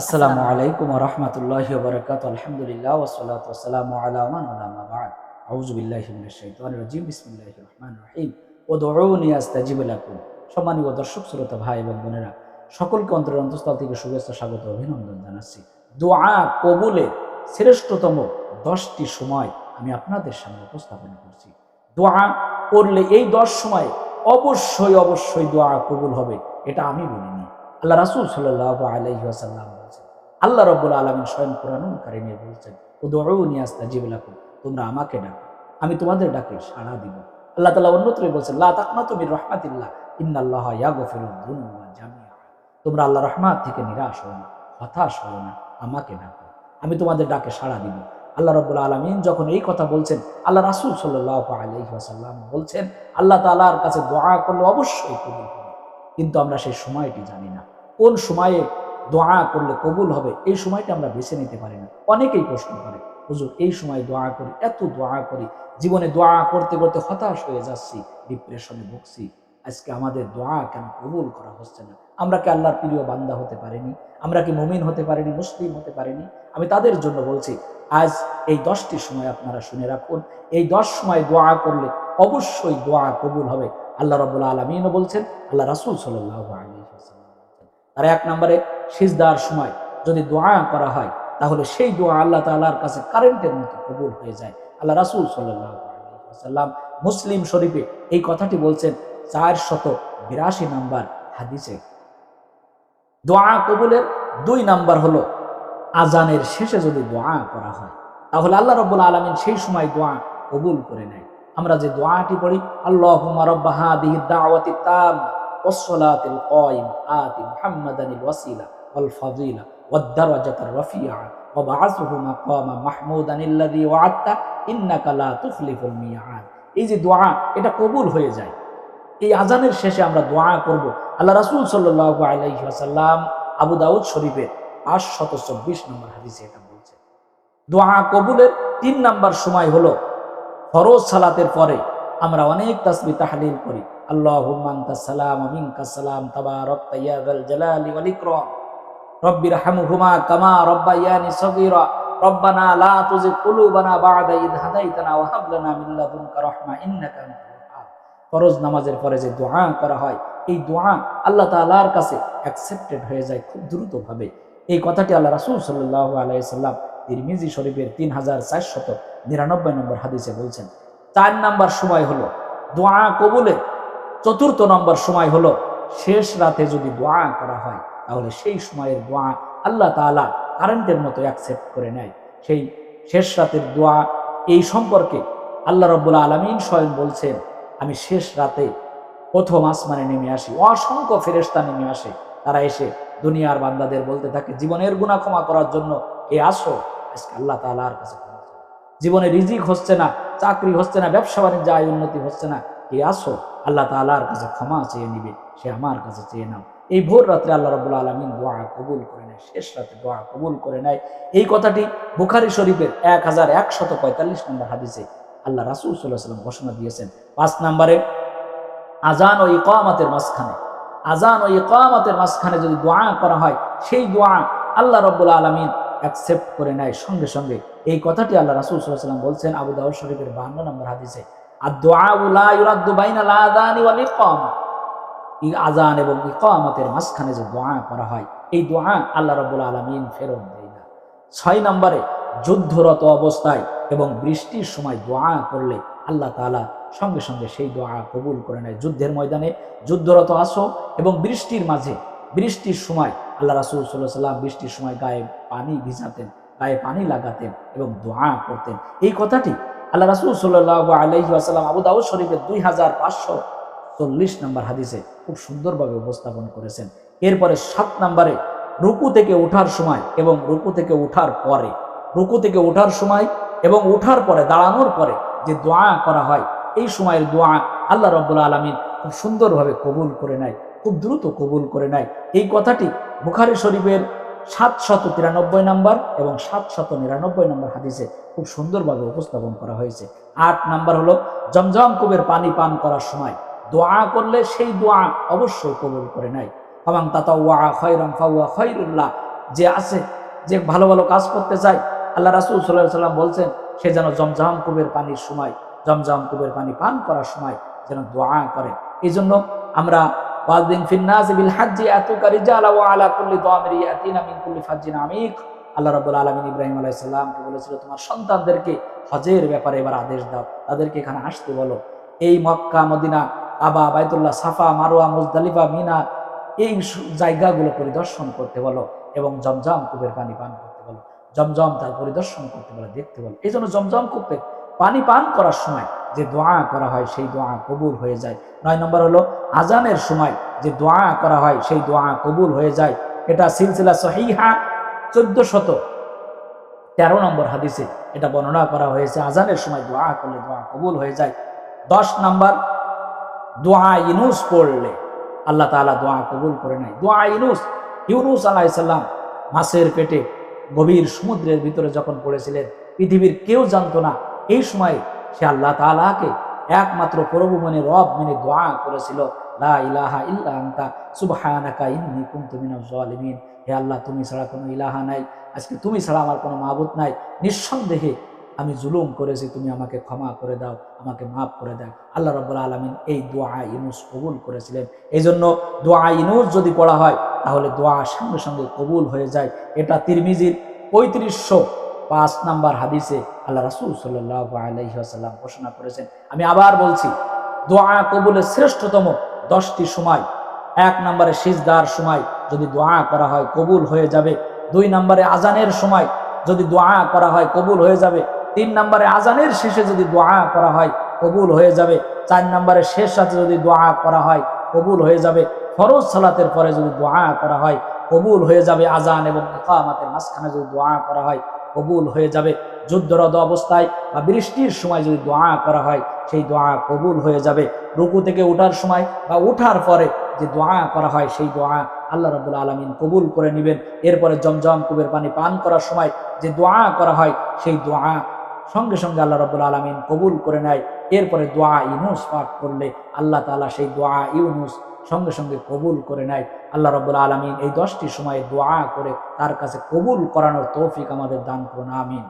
আসসালামু আলাইকুম রহমতুল্লাহ বরকাত আলহামদুলিল্লাহ ওসলাত ওসালাম আলামান আলামাবাদ আউজুবিল্লাহ রাজিম। বিসমিল্লাহ রহমান রহিম। ও দৌড়নি আস্তাজিব লাকুম। দর্শক, শ্রোতা, ভাই এবং বোনেরা, সকলকে অন্তরের অন্তঃস্থল থেকে শুভেচ্ছা, স্বাগত, অভিনন্দন জানাচ্ছি। দোয়া কবুলের শ্রেষ্ঠতম দশটি সময় আমি আপনাদের সামনে উপস্থাপন করছি। দোয়া করলে এই দশ সময় অবশ্যই অবশ্যই দোয়া কবুল হবে, এটা আমি বলিনি আল্লাহ রাসুল সাল্লাহ আলহিহাসাল্লাম বলছেন, আল্লাহ রব্বুল আলমিন স্বয়ং কোরআনুল কারিমে বলছেন লাকুম, তোমরা আমাকে ডাকো, আমি তোমাদের ডাকে সাড়া দিব। আল্লাহ তালা অন্যত্র বলছেন তুমি ইন্নাল্লাহ জামিআ। তোমরা আল্লাহ রহমাত থেকে নিরাশ না, হতাশ হও না, আমাকে ডাকো, আমি তোমাদের ডাকে সাড়া দিব। আল্লাহ রব্বুল আলমিন যখন এই কথা বলছেন, আল্লাহ রাসুল সাল্লাহ আলহিহাসাল্লাম বলছেন, আল্লাহ তালার কাছে দোয়া করলে অবশ্যই কবুল কিন্তু আমরা সেই সময়টি জানি না। কোন সময়ে দোয়া করলে কবুল হবে? এই সময়টা আমরা বেছে নিতে পারি না। অনেকেই প্রশ্ন করে, হুজুর, এই সময় দোয়া করি, এত দোয়া করি, জীবনে দোয়া করতে করতে হতাশ হয়ে যাচ্ছি ডিপ্রেশনে ভুগছি, আজকে আমাদের দোয়া কেন কবুল করা হচ্ছে না? আমরা কি আল্লাহর প্রিয় বান্দা হতে পারিনি? আমরা কি মমিন হতে পারিনি, মুসলিম হতে পারিনি? আমি তাদের জন্য বলছি, আজ এই দশটি সময় আপনারা শুনে রাখুন। এই দশ সময় দোয়া করলে অবশ্যই দোয়া কবুল হবে। আল্লাহ রবুল্লা আলমিনও বলছেন, আল্লাহ রাসুল সাল্লাহ আলী তার এক নম্বরে সিজদার সময় যদি দোয়া করা হয়, তাহলে সেই দোয়া আল্লাহ তাল্লাহর কাছে কারেন্টের মতো কবুল হয়ে যায়। আল্লাহ রাসুল সাল্লাম মুসলিম শরীফে এই কথাটি বলছেন, চার শত বিরাশি নাম্বার হাদিসে। দোয়া কবুলের দুই নাম্বার হলো, আজানের শেষে যদি দোয়া করা হয়, তাহলে আল্লাহ রব্বুল আলমিন সেই সময় দোয়া কবুল করে নেয়। আমরা যে দোয়াটি পড়ি আল্লাহ রব্বাহা দিহি দাওয়াতি তাম এই যে দোয়া, এটা কবুল হয়ে যায়। এই আজানের শেষে আমরা দোয়া করব। আল্লাহ রাসূল সাল্লাল্লাহু আলাইহি আবু দাউদ শরীফের পাঁচশত চব্বিশ নম্বর হাদিসে এটা বলছে দোয়া কবুলের তিন নম্বর সময় হলো ফরজ সালাতের পরে আমরা অনেক তাসবি তাহলিল করি। কামা রব্বায়ানি সগীরা। রব্বানা লা তুজিগ কুলুবানা বা'দা ইদ হাদাইতানা ওয়া হাব লানা মিন লাদুনকা রাহমা ইন্নাকা আনতাল ওয়াহ্হাব। ফরজ নামাজের পরে যে দোয়া করা হয়, এই দোয়া আল্লাহ তাআলার কাছে অ্যাকসেপ্টেড হয়ে যায় খুব দ্রুতভাবে। এই কথাটি আল্লাহ রাসূল সাল্লাল্লাহু আলাইহি সাল্লাম তিরমিজি শরীফের তিন হাজার চারশত নিরানব্বই নম্বর হাদিসে বলছেন। চার নাম্বার সময় হলো দোয়া কবুলের। চতুর্থ নম্বর সময় হলো শেষ রাতে যদি দোয়া করা হয়, তাহলে সেই সময়ের দোয়া আল্লাহ তালা কারেন্টের মতো অ্যাকসেপ্ট করে নেয়। সেই শেষ রাতের দোয়া এই সম্পর্কে আল্লাহ রব্বুল আলমিন স্বয়ং বলছেন, আমি শেষ রাতে প্রথম আসমানে নেমে আসি। অসংখ্য ফেরেস্তা নেমে আসে। তারা এসে দুনিয়ার বান্দাদের বলতে থাকে, জীবনের গুণা ক্ষমা করার জন্য এ আসো? আজকে আল্লাহ তালার কাছে জীবনে রিজিক হচ্ছে না, চাকরি হচ্ছে না, ব্যবসা বাণিজ্য আয় উন্নতি হচ্ছে না কে আসো আল্লাহ তালার কাছে ক্ষমা চেয়ে নিবে, সে আমার কাছে চেয়ে নাও। এই ভোর রাত্রে আল্লাহ রবুল্লা আলমিন দোয়া কবুল করে নেয়, শেষ রাতে দোয়া কবুল করে নেয়। এই কথাটি বুখারি শরীফের এক হাজার একশত পঁয়তাল্লিশ নম্বর হাদিসে আল্লাহ রাসুল সাল্লাহ সাল্লাম ঘোষণা দিয়েছেন। পাঁচ নম্বরে আজান ও ইকামাতের মাঝখানে আজান ও ইকামাতের মাঝখানে যদি দোয়া করা হয়, সেই দোয়া আল্লাহ রব্বুল আলমিন অ্যাকসেপ্ট করে নেয়। সঙ্গে সঙ্গে এই কথাটি আল্লাহ রাসুল সাল্লাহ সাল্লাম বলছেন আবু দাউদ শরীফের বাহান্ন নম্বর হাদিসে। আজান এবং ইকামতের মাঝখানে যে দোয়া করা হয়, এই দোয়া আল্লাহ রবুল আলমিন ফেরত দেয় না। ছয় নম্বরে, যুদ্ধরত অবস্থায় এবং বৃষ্টির সময় দোয়া করলে আল্লাহ তালা সঙ্গে সঙ্গে সেই দোয়া কবুল করে নেয়। যুদ্ধের ময়দানে যুদ্ধরত আসো এবং বৃষ্টির মাঝে, বৃষ্টির সময় আল্লাহ রাসুল সাল্লাহ সাল্লাম বৃষ্টির সময় গায়ে পানি ভিজাতেন, গায়ে পানি লাগাতেন এবং দোয়া করতেন। এই কথাটি আল্লাহ রাসুল সাল্লাহ আলহি আসালাম আবু দাউদ শরীফের দুই হাজার পাঁচশো চল্লিশ নম্বর হাদিসে খুব সুন্দরভাবে উপস্থাপন করেছেন। এরপরে সাত নম্বরে রুকু থেকে ওঠার সময় এবং রুকু থেকে ওঠার পরে, রুকু থেকে ওঠার সময় এবং ওঠার পরে, দাঁড়ানোর পরে যে দোয়া করা হয়, এই সময়ের দোয়া আল্লাহ রব্বুল আলমিন খুব সুন্দরভাবে কবুল করে নেয়, খুব দ্রুত কবুল করে নেয়। এই কথাটি বুখারি শরীফের সাতশত তিরানব্বই নম্বর এবং সাতশত নিরানব্বই নম্বর হাদিসে খুব সুন্দরভাবে উপস্থাপন করা হয়েছে। আট নাম্বার হলো, জমজম কুবের পানি পান করার সময় দোয়া করলে সেই দোয়া অবশ্যই কবুল করে নেয়। এবং তাতা ওয়া খৈরম ফাউয়া খৈরুল্লাহ যে আছে, যে ভালো ভালো কাজ করতে চায়, আল্লাহ রাসুল সাল্লাহ সাল্লাম বলছেন, সে যেন জমজম কুবের পানির সময়, জমজম কুবের পানি পান করার সময় যেন দোয়া করে। এই জন্য আমরা ফিন্নাস বিল হাজ্জি আতুকা রিজালা ওয়া আলা কুল্লি দামিরি ইয়াতিনা মিন কুল্লি ফাজ্জিন আমিক। আল্লাহ রাব্বুল আলামিন ইব্রাহিম আলাইহিস সালামকে বলেছিল, তোমার সন্তানদেরকে হজের ব্যাপারে এবার আদেশ দাও। তাদেরকে এখানে আসতে বলো। এই মক্কা, মদিনা, আবা, Baitullah, Safa Marwah Muzdalifah, Mina, এই জায়গাগুলো পরিদর্শন করতে বলো এবং জমজম কূপের পানি পান করতে বলো। জমজম তার পরিদর্শন করতে বলো, দেখতে বলো। এই জন্য জমজম কূপে পানি পান করার সময় যে দোয়া করা হয়, সেই দোয়া কবুল হয়ে যায়। নয় নম্বর হলো আজানের সময় যে দোয়া করা হয়, সেই দোয়া কবুল হয়ে যায়। এটা সিলসিলা সহিহা চোদ্দ শত তেরো নম্বর হাদিসে এটা বর্ণনা করা হয়েছে আজানের সময় দোয়া করলে দোয়া কবুল হয়ে যায়। দশ নম্বর, দোয়া ইনুস পড়লে আল্লাহ তাআলা দোয়া কবুল করে নেয়। দোয়া ইনুস ইউনুস আলাইসাল্লাম মাছের পেটে গভীর সমুদ্রের ভিতরে যখন পড়েছিলেন, পৃথিবীর কেউ জানতো না, এই সময় সে আল্লাহ তাআলাকে একমাত্র প্রভু মনে রব মেনে দোয়া করেছিল, লা ইলাহা ইল্লা আনতা, সুবহানাকা ইন্নী কুনতু মিনাজ জালিমিন। হে আল্লাহ, তুমি ছাড়া কোনো ইলাহা নাই। আজকে তুমি ছাড়া আমার কোনো মাবুদ নাই। নিঃসন্দেহে আমি জুলুম করেছি, তুমি আমাকে ক্ষমা করে দাও, আমাকে মাফ করে দাও। আল্লাহ রব্বুল আলমিন এই দোয়া ইনুস কবুল করেছিলেন। এই জন্য দোয়া ইনুস যদি পড়া হয়, তাহলে দোয়া সঙ্গে সঙ্গে কবুল হয়ে যায়। এটা তিরমিজির পঁয়ত্রিশশো পাঁচ নাম্বার হাদিসে আল্লাহ রাসুল সাল্লাহ আলহিহাসাল্লাম ঘোষণা করেছেন। আমি আবার বলছি, দোয়া কবুলের শ্রেষ্ঠতম দশটি সময়, এক নম্বরে সিজদার সময় যদি দোয়া করা হয় কবুল হয়ে যাবে, দুই নম্বরে আজানের সময় যদি দোয়া করা হয় কবুল হয়ে যাবে, তিন নম্বরে আজানের শেষে যদি দোয়া করা হয় কবুল হয়ে যাবে, চার নম্বরে শেষ সাথে যদি দোয়া করা হয় কবুল হয়ে যাবে, ফরজ সালাতের পরে যদি দোয়া করা হয় কবুল হয়ে যাবে আজান এবং মাঝখানে যদি দোয়া করা হয় কবুল হয়ে যাবে। যুদ্ধরত অবস্থায় বা বৃষ্টির সময় যদি দোয়া করা হয়, সেই দোয়া কবুল হয়ে যাবে। রুকু থেকে ওঠার সময় বা ওঠার পরে যে দোয়া করা হয়, সেই দোয়া আল্লাহ রবুল আলমিন কবুল করে নেবেন। এরপরে জমজম কুবের পানি পান করার সময় যে দোয়া করা হয়, সেই দোয়া সঙ্গে সঙ্গে আল্লাহ রবুল আলমিন কবুল করে নেয়। এরপরে দোয়া ইউনুস পাঠ করলে আল্লাহ তালা সেই দোয়া ইউনুস সঙ্গে সঙ্গে কবুল করে নেয়। আল্লাহ রব্বুল আলমিন এই দশটি সময়ে দোয়া করে তার কাছে কবুল করানোর তৌফিক আমাদের দান করুন, আমিন।